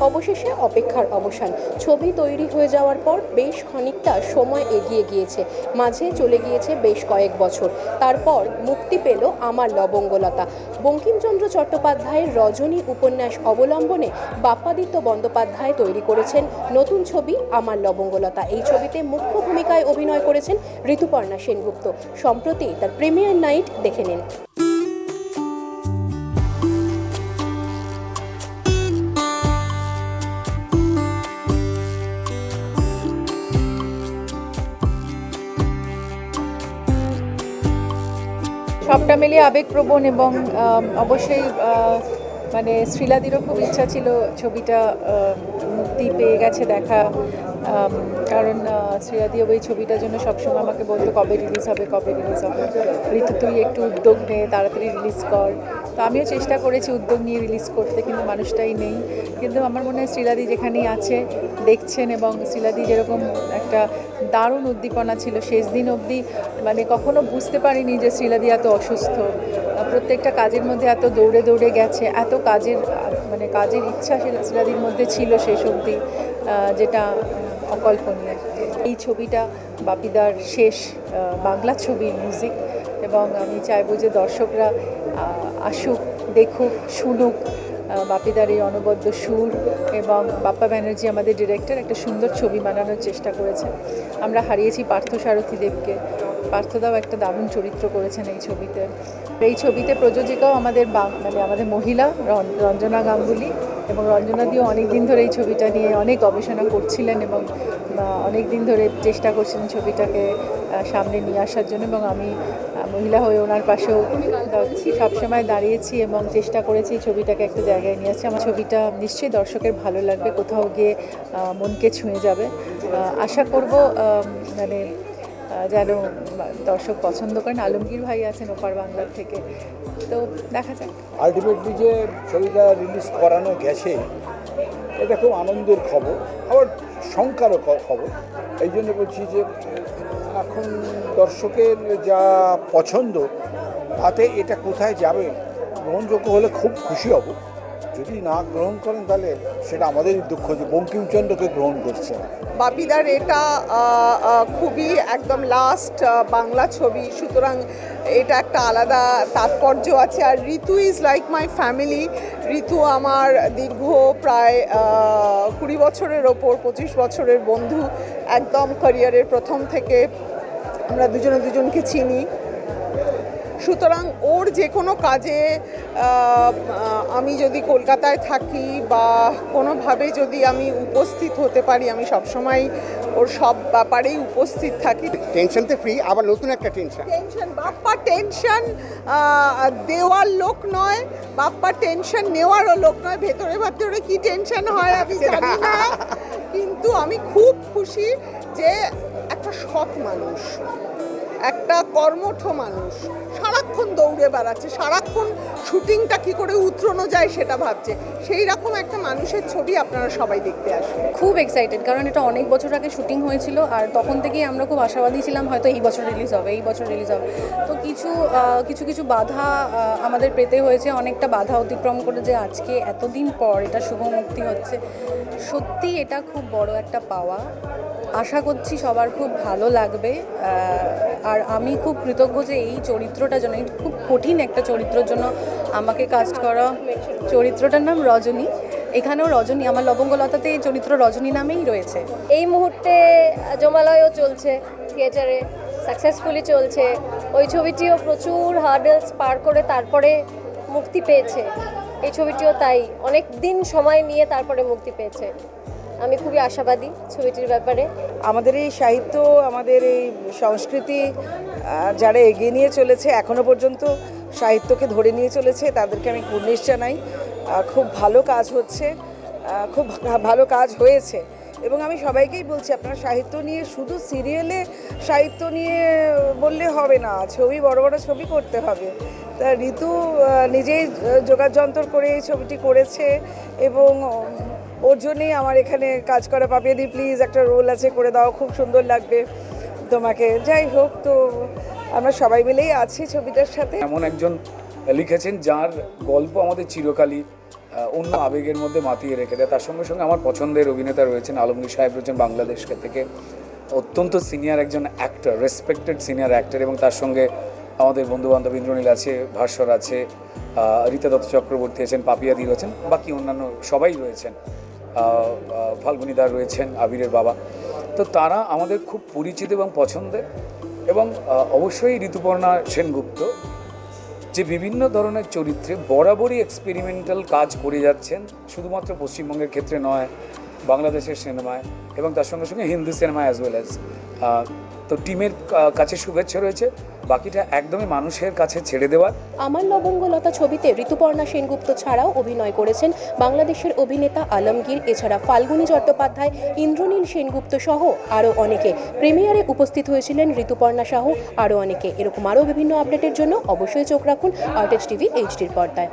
অবশেষে অপেক্ষার অবসান। ছবি তৈরি হয়ে যাওয়ার পর বেশ খানিকটা সময় এগিয়ে গিয়েছে। মাঝে চলে গিয়েছে বেশ কয়েক বছর। তারপর মুক্তি পেল আমার লবঙ্গলতা। বঙ্কিমচন্দ্র চট্টোপাধ্যায়ের রজনী উপন্যাস অবলম্বনে বাপ্পাদিত্য বন্দ্যোপাধ্যায় তৈরি করেছেন নতুন ছবি আমার লবঙ্গলতা। এই ছবিতে মুখ্য ভূমিকায় অভিনয় করেছেন ঋতুপর্ণা সেনগুপ্ত। সম্প্রতি তার প্রিমিয়ার নাইট দেখে নিন। সবটা মিলিয়ে আবেগপ্রবণ এবং অবশ্যই মানে শ্রীলাদিরও খুব ইচ্ছা ছিল ছবিটা মুক্তি পেয়ে গেছে দেখা। কারণ শ্রীলাদিও ওই ছবিটার জন্য সবসময় আমাকে বলতো, কবে রিলিজ হবে, কবে রিলিজ হবে? ঋতু, তুই একটু উদ্যোগ নে, তাড়াতাড়ি রিলিজ কর। তো আমিও চেষ্টা করেছি উদ্যোগ নিয়ে রিলিজ করতে, কিন্তু মানুষটাই নেই। কিন্তু আমার মনে হয় শ্রীলাদি যেখানেই আছে, দেখছেন এবং শ্রীলাদি যেরকম একটা দারুণ উদ্দীপনা ছিল, শেষ দিন অবধি মানে কখনো বুঝতে পারিনি যে শ্রীলাদি এত অসুস্থ। প্রত্যেকটা কাজের মধ্যে এত দৌড়ে দৌড়ে গেছে, এত কাজের মানে কাজের ইচ্ছা সে নাসিরাদির মধ্যে ছিল শেষ আহ, যেটা অকল্পনীয়। এই ছবিটা বাপিদার শেষ বাংলা ছবির মিউজিক এবং আমি চাইব যে দর্শকরা আসুক দেখুক শুনুক বাপিদার এই অনবদ্য সুর এবং বাপ্পা ব্যানার্জি আমাদের ডিরেক্টর একটা সুন্দর ছবি বানানোর চেষ্টা করেছে আমরা হারিয়েছি পার্থ সারথী দেবকে। পার্থদাও একটা দারুণ চরিত্র করেছেন এই ছবিতে। এই ছবিতে প্রযোজিকাও আমাদের বাং- মানে আমাদের মহিলা রঞ্জনা গাঙ্গুলি এবং রঞ্জনা দিও অনেক দিন ধরে এই ছবিটা নিয়ে অনেক গবেষণা করছিলেন এবং অনেক দিন ধরে চেষ্টা করছিলেন ছবিটাকে সামনে নিয়ে আসার জন্য এবং আমি মহিলা হয়ে ওনার পাশেও সবসময় দাঁড়িয়েছি এবং চেষ্টা করেছি ছবিটাকে একটা জায়গায় নিয়ে আসছি আমার ছবিটা নিশ্চয়ই দর্শকের ভালো লাগবে, কোথাও গিয়ে মনকে ছুঁয়ে যাবে। আশা করব মানে যেন দর্শক পছন্দ করেন। আলমগীর ভাই আছেন ওপার বাংলার থেকে। তো দেখা যাক। আলটিমেটলি যে ছবিটা রিলিজ করানো গেছে, এটা খুব আনন্দের খবর, আবার শঙ্কারও খবর। এই জন্য বলছি যে এখন দর্শকের যা পছন্দ, তাতে এটা কোথায় যাবে? গ্রহণযোগ্য হলে খুব খুশি হব। যদি না গ্রহণ করেন তাহলে সেটা আমাদেরই দুঃখ যে বঙ্কিমচন্দ্রকে গ্রহণ করছে। বাপিদার এটা খুবই একদম লাস্ট বাংলা ছবি। সুতরাং এটা একটা আলাদা তাৎপর্য আছে। আর Ritu is like my family Ritu আমার দীর্ঘ প্রায় কুড়ি বছরের ওপর, পঁচিশ বছরের বন্ধু। একদম ক্যারিয়ারের প্রথম থেকে আমরা দুজনে দুজনকে চিনি। সুতরাং ওর যে কোনো কাজে আমি যদি কলকাতায় থাকি বা কোনোভাবে যদি আমি উপস্থিত হতে পারি আমি সবসময় ওর সব ব্যাপারেই উপস্থিত থাকি। টেনশনতে ফ্রি আবার নতুন একটা টেনশন টেনশন বাপ্পা টেনশন দেওয়ার লোক নয় বাপ্পা টেনশন নেওয়ারও লোক নয়। ভেতরে ভেতরে কি টেনশন হয় আমি জানি না। কিন্তু আমি খুব খুশি যে একটা সৎ মানুষ, একটা কর্মঠ মানুষ, সারাক্ষণ দৌড়ে বেড়াচ্ছে, সারাক্ষণ শুটিংটা কি করে উতরানো যায় সেটা ভাবছে। সেই রকম একটা মানুষের ছবি আপনারা সবাই দেখতে আসবেন খুব এক্সাইটেড কারণ এটা অনেক বছর আগে শুটিং হয়েছিল আর তখন থেকেই আমরা খুব আশাবাদী ছিলাম হয়তো এই বছর রিলিজ হবে, এই বছর রিলিজ হবে। তো কিছু কিছু কিছু বাধা আমাদের পেতে হয়েছে, অনেকটা বাধা অতিক্রম করে যে আজকে, এতদিন পর এটা শুভ মুক্তি হচ্ছে। সত্যি এটা খুব বড় একটা পাওয়া। আশা করছি সবার খুব ভালো লাগবে আর আমি খুব কৃতজ্ঞ যে এই চরিত্রটা জন্য খুব কঠিন একটা চরিত্রের জন্য আমাকে কাস্ট করা চরিত্রটার নাম রজনী। এখানেও রজনী, আমার লবঙ্গলতাতে এই চরিত্র রজনী নামেই রয়েছে। এই মুহূর্তে জমালয়ও চলছে, থিয়েটারে সাকসেসফুলি চলছে। ওই ছবিটিও প্রচুর হার্ডেলস পার করে তারপরে মুক্তি পেয়েছে। এই ছবিটিও তাই, অনেক দিন সময় নিয়ে তারপরে মুক্তি পেয়েছে। আমি খুবই আশাবাদী ছবিটির ব্যাপারে। আমাদের এই সাহিত্য, আমাদের এই সংস্কৃতি যারা এগিয়ে নিয়ে চলেছে, এখনও পর্যন্ত সাহিত্যকে ধরে নিয়ে চলেছে, তাদেরকে আমি কুর্নিশ জানাই। খুব ভালো কাজ হচ্ছে খুব ভালো কাজ হয়েছে। এবং আমি সবাইকেই বলছি, আপনারা সাহিত্য নিয়ে শুধু সিরিয়ালে সাহিত্য নিয়ে বললে হবে না, ছবি, বড় বড় ছবি করতে হবে। তা ঋতু নিজেই যোগাযন্ত্র করে এই ছবিটি করেছে এবং ওর জন্যই আমার এখানে কাজ করা। পাপিয়ে দি প্লিজ একটা রোল আছে, করে দাও, খুব সুন্দর লাগবে তোমাকে। যাই হোক, তো আমরা সবাই মিলেই আছি ছবিটার সাথে। এমন একজন লিখেছেন যার গল্প আমাদের চিরকালই অন্য আবেগের মধ্যে মাতিয়ে রেখে দেয়। তার সঙ্গে সঙ্গে আমার পছন্দের অভিনেতা রয়েছেন আলমগীর সাহেব, রয়েছেন বাংলাদেশ থেকে। অত্যন্ত সিনিয়র একজন অ্যাক্টর রেসপেক্টেড সিনিয়র অ্যাক্টর এবং তার সঙ্গে আমাদের বন্ধুবান্ধব ইন্দ্রনীল আছে, ভাস্বর আছে রীতা দত্ত চক্রবর্তী আছেন, পাপিয়াদি রয়েছেন, বাকি অন্যান্য সবাই রয়েছেন। আহ, রয়েছেন আবিরের বাবা। তো তারা আমাদের খুব পরিচিত এবং পছন্দের এবং অবশ্যই ঋতুপর্ণা সেনগুপ্ত যে বিভিন্ন ধরনের চরিত্রে বরাবরই এক্সপেরিমেন্টাল কাজ করে যাচ্ছেন শুধুমাত্র পশ্চিমবঙ্গের ক্ষেত্রে নয় বাংলাদেশের সিনেমায় এবং তার সঙ্গে সঙ্গে হিন্দি সিনেমায় অ্যাজ ওয়েল অ্যাজ তো টিমের কাছে শুভেচ্ছা রয়েছে। বাকিটা একদমই মানুষের কাছে ছেড়ে দেওয়া আমার লবঙ্গলতা ছবিতে ঋতুপর্ণা সেনগুপ্ত ছাড়াও অভিনয় করেছেন বাংলাদেশের অভিনেতা আলমগীর, এছাড়া ফাল্গুনী চট্টোপাধ্যায়, ইন্দ্রনীল সেনগুপ্ত সহ আরও অনেকে। প্রিমিয়ারে উপস্থিত হয়েছিলেন ঋতুপর্ণা সহ, আরও অনেকে। এরকম আরও বিভিন্ন আপডেটের জন্য অবশ্যই চোখ রাখুন আর্টেজ টিভি, এইচডির পর্দায়।